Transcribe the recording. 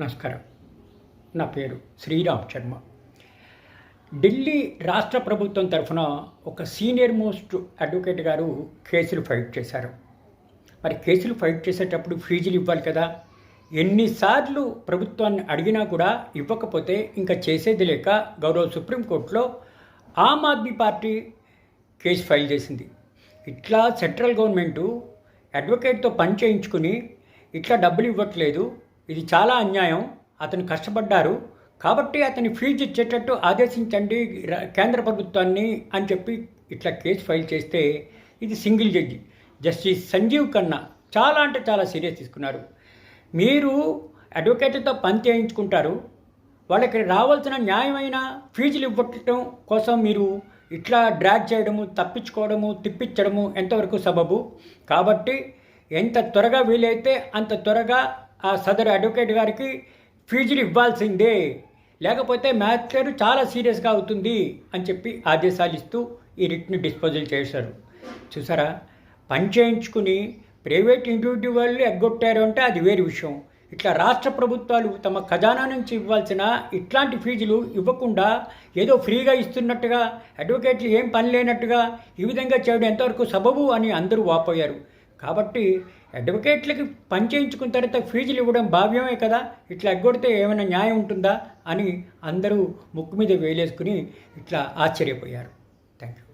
నమస్కారం. నా పేరు శ్రీరామ్ శర్మ. ఢిల్లీ రాష్ట్ర ప్రభుత్వం తరఫున ఒక సీనియర్ మోస్ట్ అడ్వకేట్ గారు కేసులు ఫైట్ చేశారు. మరి కేసులు ఫైట్ చేసేటప్పుడు ఫీజులు ఇవ్వాలి కదా? ఎన్నిసార్లు ప్రభుత్వాన్ని అడిగినా కూడా ఇవ్వకపోతే ఇంకా చేసేది లేక గౌరవ సుప్రీంకోర్టులో Aam Aadmi Party case file చేసింది. ఇట్లా సెంట్రల్ గవర్నమెంటు అడ్వకేట్తో పని చేయించుకుని ఇట్లా డబ్బులు ఇవ్వట్లేదు. ఇది చాలా అన్యాయం. అతను కష్టపడ్డారు. కాబట్టి అతని ఫీజు ఇచ్చేటట్టు ఆదేశించండి కేంద్ర ప్రభుత్వాన్ని అని చెప్పి ఇట్లా కేసు ఫైల్ చేస్తే ఇది single judge. Justice Sanjiv Khanna చాలా అంటే చాలా సీరియస్ తీసుకున్నారు. మీరు అడ్వకేట్తో పని చేయించుకుంటారు. వాళ్ళకి రావాల్సిన న్యాయమైన ఫీజులు ఇవ్వటం కోసం మీరు ఇట్లా డ్రాగ్ చేయడము తప్పించుకోవడము తిప్పించడము ఎంతవరకు సబబు? కాబట్టి ఎంత త్వరగా వీలైతే అంత త్వరగా ఆ సదరు అడ్వకేట్ గారికి ఫీజులు ఇవ్వాల్సిందే. లేకపోతే మ్యాటర్ చాలా సీరియస్గా అవుతుంది అని చెప్పి ఆదేశాలు ఇస్తూ ఈ రిట్ని డిస్పోజల్ చేశారు. చూసారా? పని చేయించుకుని ప్రైవేట్ ఇండివిజువల్ ఎగ్గొట్టారు అంటే అది వేరు విషయం. ఇట్లా రాష్ట్ర ప్రభుత్వాలు తమ ఖజానా నుంచి ఇవ్వాల్సిన ఇట్లాంటి ఫీజులు ఇవ్వకుండా ఏదో ఫ్రీగా ఇస్తున్నట్టుగా అడ్వకేట్లు ఏం పని లేనట్టుగా ఈ విధంగా చేయడం ఎంతవరకు సబబు అని అందరూ వాపోయారు. కాబట్టి అడ్వకేట్లకి పని చేయించుకున్న తర్వాత ఫీజులు ఇవ్వడం భావ్యమే కదా? ఇట్లా ఎగ్గొడితే ఏమైనా న్యాయం ఉంటుందా? అని అందరూ ముక్కు మీద వేలేసుకుని ఇట్లా ఆశ్చర్యపోయారు. Thank you